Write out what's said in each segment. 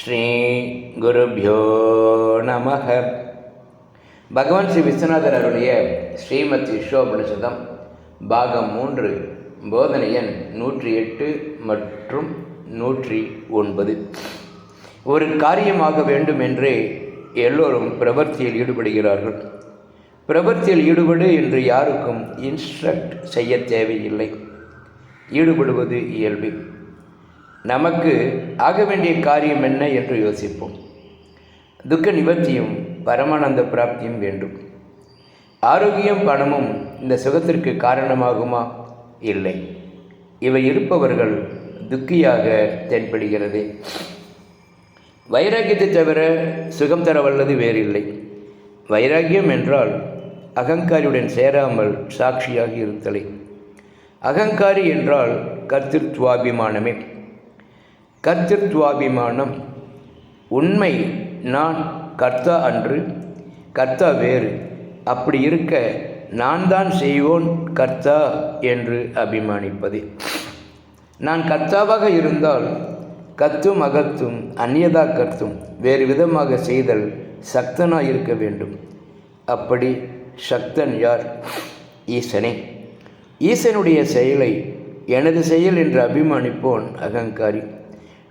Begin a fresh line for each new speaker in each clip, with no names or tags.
ஸ்ரீகுருபியோ நம பகவான் ஸ்ரீ விஸ்வநாதர் அருடைய ஸ்ரீமத் விஸ்வோபனிஷதம் பாகம் மூன்று போதனை எண் நூற்றி எட்டு மற்றும் நூற்றி ஒன்பது. ஒரு காரியமாக வேண்டும் என்றே எல்லோரும் பிரபர்த்தியில் ஈடுபடுகிறார்கள். பிரபர்த்தியில் ஈடுபடு என்று யாருக்கும் இன்ஸ்ட்ரக்ட் செய்ய தேவையில்லை. ஈடுபடுவது இயல்பு. நமக்கு ஆக வேண்டிய காரியம் என்ன என்று யோசிப்போம். துக்க நிவர்த்தியும் பரமானந்த பிராப்தியும் வேண்டும். ஆரோக்கியம் பணமும் இந்த சுகத்திற்கு காரணமாகுமா? இல்லை. இவை இருப்பவர்கள் துக்கியாக தென்படுகிறது. வைராக்கியத்தை தவிர சுகம் தர வல்லது வேறில்லை. வைராக்கியம் என்றால் அகங்காரியுடன் சேராமல் சாட்சியாக இருத்தலை. அகங்காரி என்றால் கர்த்திருத்வாபிமானமே. கர்த்தத்வாபிமானம் உண்மை நான் கர்த்தா அன்று கர்த்தா வேறு. அப்படி இருக்க நான் தான் செய்வோன் கர்த்தா என்று அபிமானிப்பது. நான் கர்த்தாவாக இருந்தால் கத்தும் அகத்தும் அந்நியதா கர்த்தும் வேறு விதமாக செய்தல் சக்தனாக இருக்க வேண்டும். அப்படி சக்தன் யார்? ஈசனே. ஈசனுடைய செயலை எனது செயல் என்று அபிமானிப்போன் அகங்காரி.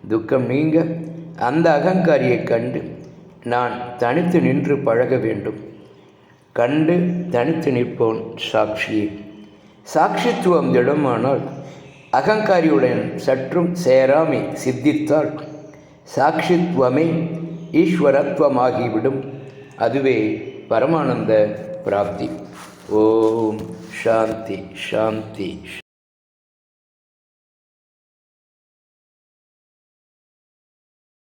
துக்கம் நீங்க அந்த அகங்காரியைக் கண்டு நான் தனித்து நின்று பழக வேண்டும். கண்டு தனித்து நிற்போன் சாட்சியே. சாட்சித்துவம் திடமானால் அகங்காரியுடன் சற்றும் சேராமை சித்தித்தால் சாட்சித்துவமே ஈஸ்வரத்துவமாகிவிடும். அதுவே பரமானந்த பிராப்தி. ஓம் சாந்தி சாந்தி